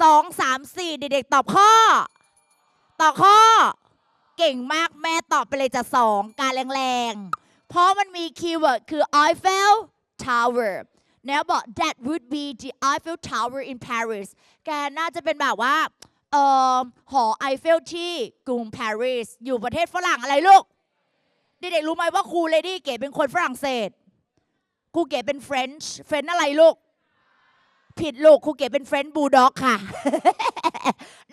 สองสามสี่เด็กๆตอบข้อตอบข้อ เก่งมากแม่ตอบไปเลยจะสองการแรงๆ เพราะมันมีคีย์เวิร์ดคือ Eiffel Tower เนี่ยบอก that would be the Eiffel Tower in Paris แกน่าจะเป็นแบบว่าเอ่อหอไอเฟลที่กรุงปารีสอยู่ประเทศฝรั่งอะไรลูก เด็กๆรู้ไหมว่าครูเลดี้เก๋เป็นคนฝรั่งเศสครูเก๋เป็นเฟรนช์เฟรนช์อะไรลูก ผิดลูกครูเก๋เป็นเฟรนช์บูลด็อกค่ะ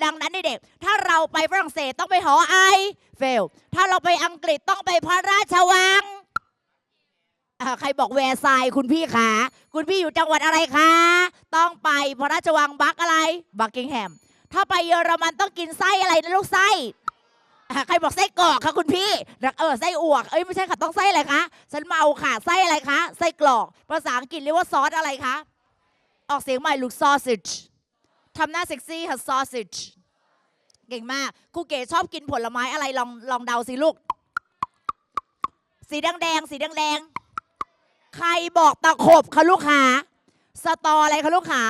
ดังนั้นเด็กๆถ้าเราไปฝรั่งเศสต้องไปหอไอเฟล ถ้าเราไปอังกฤษต้องไปพระราชวังใครบอกแวร์ไซคุณพี่คะคุณพี่อยู่จังหวัดอะไรคะ ต้องไปพระราชวังบักอะไร บักกิงแฮม ถ้าไปเยอรมันต้องกินไส้อะไรนะลูกไส้ใครบอกไส้กรอกคะคุณพี่ เออไส้อั่วเอ้ยไม่ใช่ค่ะต้องไส้อะไรคะ ฉันเมาค่ะไส้อะไรคะ ไส้กรอก ภาษาอังกฤษเรียกว่าซอสอะไรคะ ออกเสียงใหม่ลูก sausage ทำหน้าเซ็กซี่ค่ะ sausage เก่งมากครูเก๋ชอบกินผลไม้อะไรลองลองเดาสิลูก สีแดงแดงสีแดงแดงใครบอกตะขบคะลูกค้าสตออะไรคะลูกค้า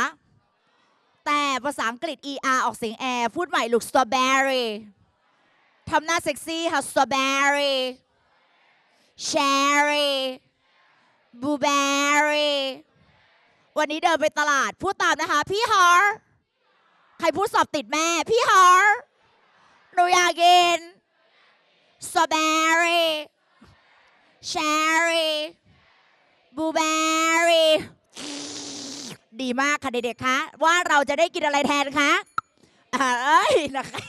แต่ภาษาอังกฤษ er ออกเสียงแอร์พูดใหม่ลูก strawberry ทำหน้าเซ็กซี่ค่ะ strawberry cherry blueberry วันนี้เดินไปตลาดพูดตามนะคะ พี่ฮอร์ใครพูดสอบติดแม่ พี่ฮอร์หนูอยากกินสตรอเบอรี่เชอร์รี่บลูเบอรี่ดีมากค่ะเด็กๆคะว่าเราจะได้กินอะไรแทนคะเอ้ยนะคะ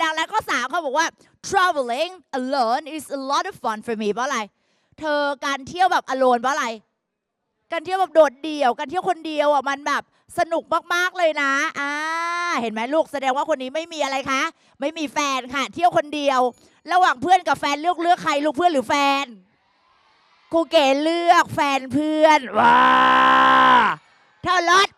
ดังนั้นข้อสามเขาบอกว่า traveling alone is a lot of fun for me เพราะอะไร เธอการเที่ยวแบบ alone เพราะอะไร การเที่ยวแบบโดดเดี่ยวการเที่ยวคนเดียวอะมันแบบสนุกมากๆเลยนะอ่าเห็นไหมลูกแสดงว่าคนนี้ไม่มีอะไรคะ ไม่มีแฟนค่ะ เที่ยวคนเดียว ระหว่างเพื่อนกับแฟนเลือกเลือกใครลูกเพื่อนหรือแฟนครูเก๋เลือกแฟนเพื่อนว้าเท่ารถ